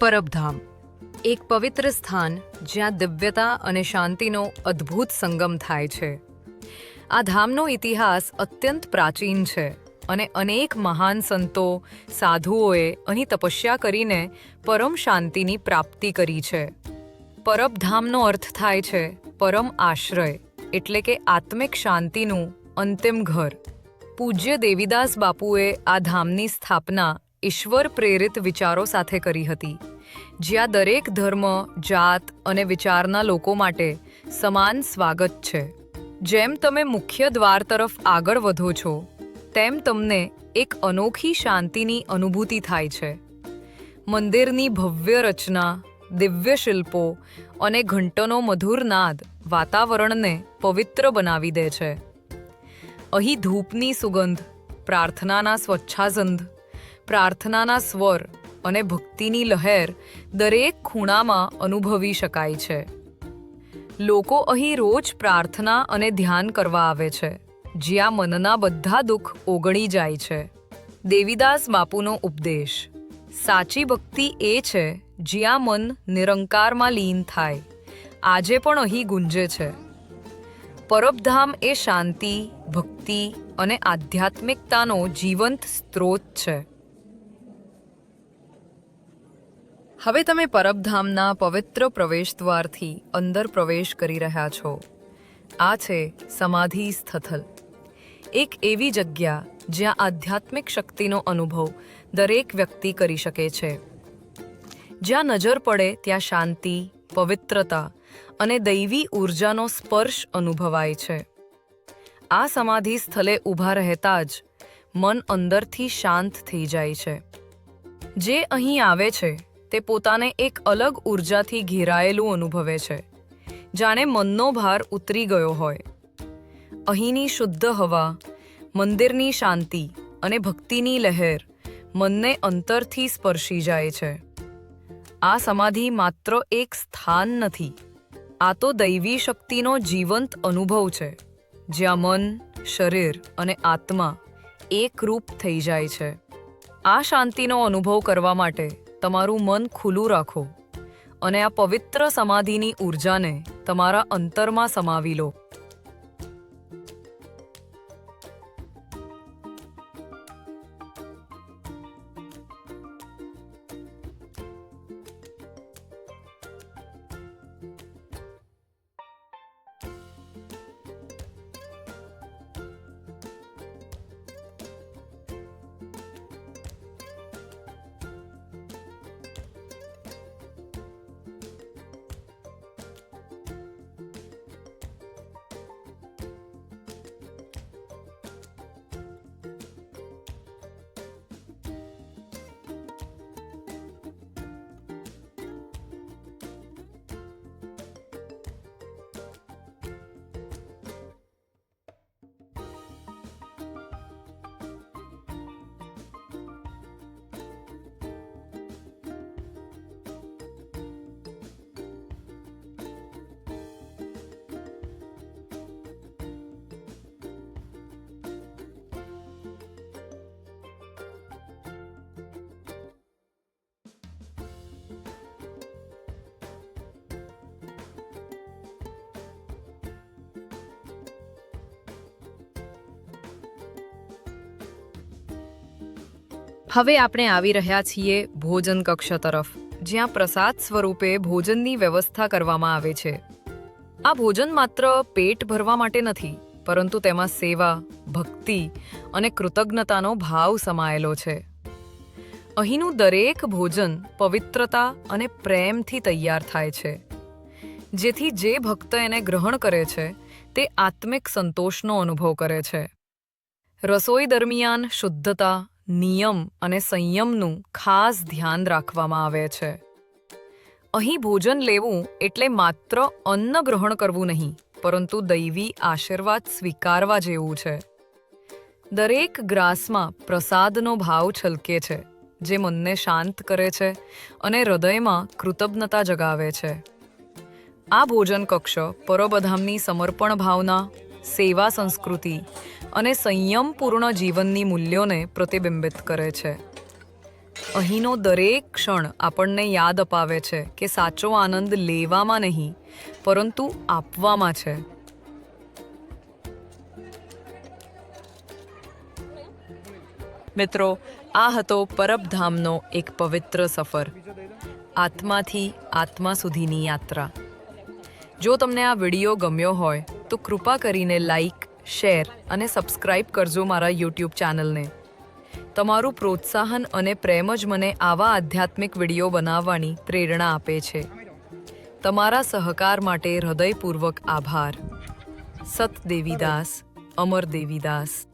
પરબધામ, એક પવિત્ર સ્થાન જ્યાં દિવ્યતા અને શાંતિનો અદ્ભુત સંગમ થાય છે. આ ધામનો ઇતિહાસ અત્યંત પ્રાચીન છે અને અનેક મહાન સંતો, સાધુઓએ અહીં તપસ્યા કરીને પરમ શાંતિની પ્રાપ્તિ કરી છે. પરબધામનો અર્થ થાય છે પરમ આશ્રય, એટલે કે આત્મિક શાંતિનું અંતિમ ઘર. પૂજ્ય દેવીદાસ બાપુએ આ ધામની સ્થાપના ઈશ્વર પ્રેરિત વિચારો સાથે કરી હતી. જ્યાં દરેક ધર્મ, જાત અને વિચારના લોકો માટે સમાન સ્વાગત છે. જેમ તમે મુખ્ય દ્વાર તરફ આગળ વધો છો, તેમ તમને એક અનોખી શાંતિની અનુભૂતિ થાય છે. મંદિરની ભવ્ય રચના, દિવ્ય શિલ્પો અને ઘંટનો મધુર નાદ વાતાવરણને પવિત્ર બનાવી દે છે. અહીં ધૂપની સુગંધ, પ્રાર્થનાના સ્વચ્છાસંધ પ્રાર્થનાના સ્વર અને ભક્તિની લહેર દરેક ખૂણામાં અનુભવી શકાય છે. લોકો અહીં રોજ પ્રાર્થના અને ધ્યાન કરવા આવે છે, જ્યાં મનના બધા દુઃખ ઓગળી જાય છે. દેવીદાસ બાપુનો ઉપદેશ, સાચી ભક્તિ એ છે જ્યાં મન નિરંકારમાં લીન થાય, આજે પણ અહીં ગુંજે છે. પરબધામ એ શાંતિ, ભક્તિ અને આધ્યાત્મિકતાનો જીવંત સ્ત્રોત છે. હવે તમે પરબધામના પવિત્ર પ્રવેશદ્વારથી અંદર પ્રવેશ કરી રહ્યા છો. આ છે સમાધિ સ્થથલ. એક એવી જગ્યા જ્યાં આધ્યાત્મિક શક્તિનો અનુભવ દરેક વ્યક્તિ કરી શકે છે. જ્યાં નજર પડે ત્યાં શાંતિ, પવિત્રતા અને દૈવી ઊર્જાનો સ્પર્શ અનુભવાય છે. આ સમાધિ સ્થલે ઊભા રહેતા જ મન અંદરથી શાંત થઈ જાય છે. જે અહીં આવે છે તે પોતાને એક અલગ ઊર્જાથી ઘેરાયેલું અનુભવે છે, જાણે મનનો ભાર ઉતરી ગયો હોય. અહીંની શુદ્ધ હવા, મંદિરની શાંતિ અને ભક્તિની લહેર મનને અંતરથી સ્પર્શી જાય છે. આ સમાધિ માત્ર એક સ્થાન નથી, આ તો દૈવી શક્તિનો જીવંત અનુભવ છે, જ્યાં મન, શરીર અને આત્મા એકરૂપ થઈ જાય છે. આ શાંતિનો અનુભવ કરવા માટે તમારું મન ખુલ્લું રાખો અને આ પવિત્ર સમાધિની ઊર્જાને તમારા અંતરમાં સમાવી લો. હવે આપણે આવી રહ્યા છીએ ભોજન કક્ષ તરફ, જ્યાં પ્રસાદ સ્વરૂપે ભોજનની વ્યવસ્થા કરવામાં આવે છે. આ ભોજન માત્ર પેટ ભરવા માટે નથી, પરંતુ તેમાં સેવા, ભક્તિ અને કૃતજ્ઞતાનો ભાવ સમાયેલો છે. અહીંનું દરેક ભોજન પવિત્રતા અને પ્રેમથી તૈયાર થાય છે. જેથી જે ભક્ત એને ગ્રહણ કરે છે, તે આત્મિક સંતોષનો અનુભવ કરે છે. રસોઈ દરમિયાન શુદ્ધતા નિયમ અને સંયમનું ખાસ ધ્યાન રાખવામાં આવે છે. અહીં ભોજન લેવું એટલે માત્ર અન્ન ગ્રહણ કરવું નહીં, પરંતુ દૈવી આશીર્વાદ સ્વીકારવા જેવું છે. દરેક ગ્રાસમાં પ્રસાદનો ભાવ છલકે છે, જે મનને શાંત કરે છે અને હૃદયમાં કૃતજ્ઞતા જગાવે છે. આ ભોજન કક્ષ પરોબધામની સમર્પણ ભાવના, સેવા સંસ્કૃતિ અને સંયમપૂર્ણ જીવનની મૂલ્યોને પ્રતિબિંબિત કરે છે. અહીંનો દરેક ક્ષણ આપણને યાદ અપાવે છે કે સાચો આનંદ લેવામાં નહીં, પરંતુ આપવામાં છે. મિત્રો, આ હતો પરબધામનો એક પવિત્ર સફર. આત્માથી આત્મા સુધીની યાત્રા. જો તમને આ વીડિયો ગમ્યો હોય, તો કૃપા કરીને લાઈક શેર અને સબસ્ક્રાઇબ કરજો મારા યુટ્યુબ ચેનલને. તમારું પ્રોત્સાહન અને પ્રેમ જ મને આવા આધ્યાત્મિક વીડિયો બનાવવાની પ્રેરણા આપે છે. તમારા સહકાર માટે હૃદયપૂર્વક આભાર. સત દેવીદાસ અમર દેવીદાસ